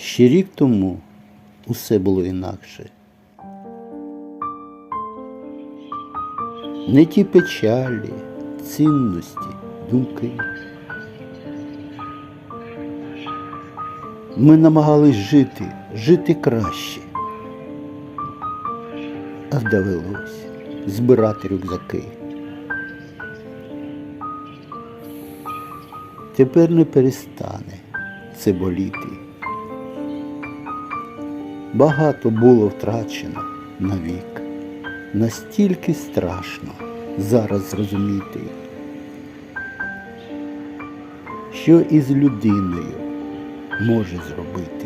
Ще рік тому усе було інакше. Не ті печалі, цінності, думки. Ми намагались жити, жити краще. А довелось збирати рюкзаки. Тепер не перестане це боліти. Багато було втрачено навік. Настільки страшно зараз зрозуміти, що із людиною може зробити